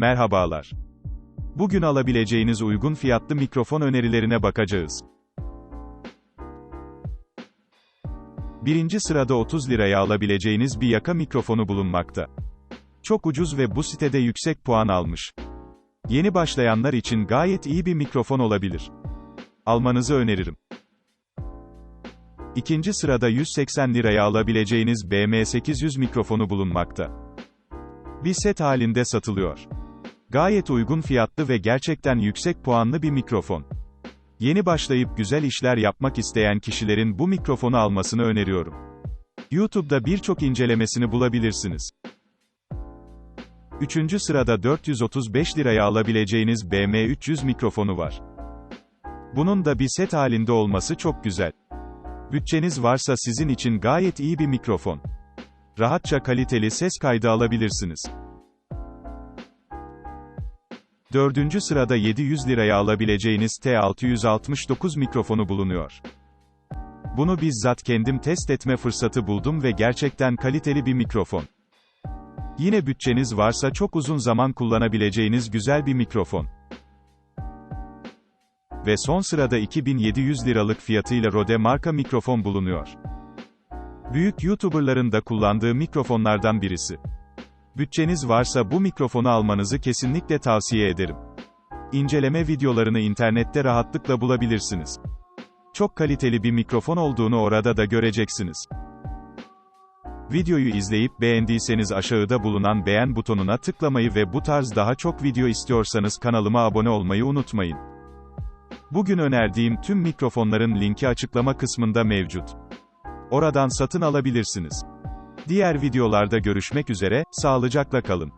Merhabalar. Bugün alabileceğiniz uygun fiyatlı mikrofon önerilerine bakacağız. Birinci sırada 30 liraya alabileceğiniz bir yaka mikrofonu bulunmakta. Çok ucuz ve bu sitede yüksek puan almış. Yeni başlayanlar için gayet iyi bir mikrofon olabilir. Almanızı öneririm. İkinci sırada 180 liraya alabileceğiniz BM800 mikrofonu bulunmakta. Bir set halinde satılıyor. Gayet uygun fiyatlı ve gerçekten yüksek puanlı bir mikrofon. Yeni başlayıp güzel işler yapmak isteyen kişilerin bu mikrofonu almasını öneriyorum. YouTube'da birçok incelemesini bulabilirsiniz. Üçüncü sırada 435 liraya alabileceğiniz BM300 mikrofonu var. Bunun da bir set halinde olması çok güzel. Bütçeniz varsa sizin için gayet iyi bir mikrofon. Rahatça kaliteli ses kaydı alabilirsiniz. Dördüncü sırada 700 liraya alabileceğiniz T669 mikrofonu bulunuyor. Bunu bizzat kendim test etme fırsatı buldum ve gerçekten kaliteli bir mikrofon. Yine bütçeniz varsa çok uzun zaman kullanabileceğiniz güzel bir mikrofon. Ve son sırada 2700 liralık fiyatıyla Rode marka mikrofon bulunuyor. Büyük YouTuber'ların da kullandığı mikrofonlardan birisi. Bütçeniz varsa bu mikrofonu almanızı kesinlikle tavsiye ederim. İnceleme videolarını internette rahatlıkla bulabilirsiniz. Çok kaliteli bir mikrofon olduğunu orada da göreceksiniz. Videoyu izleyip beğendiyseniz aşağıda bulunan beğen butonuna tıklamayı ve bu tarz daha çok video istiyorsanız kanalıma abone olmayı unutmayın. Bugün önerdiğim tüm mikrofonların linki açıklama kısmında mevcut. Oradan satın alabilirsiniz. Diğer videolarda görüşmek üzere, sağlıcakla kalın.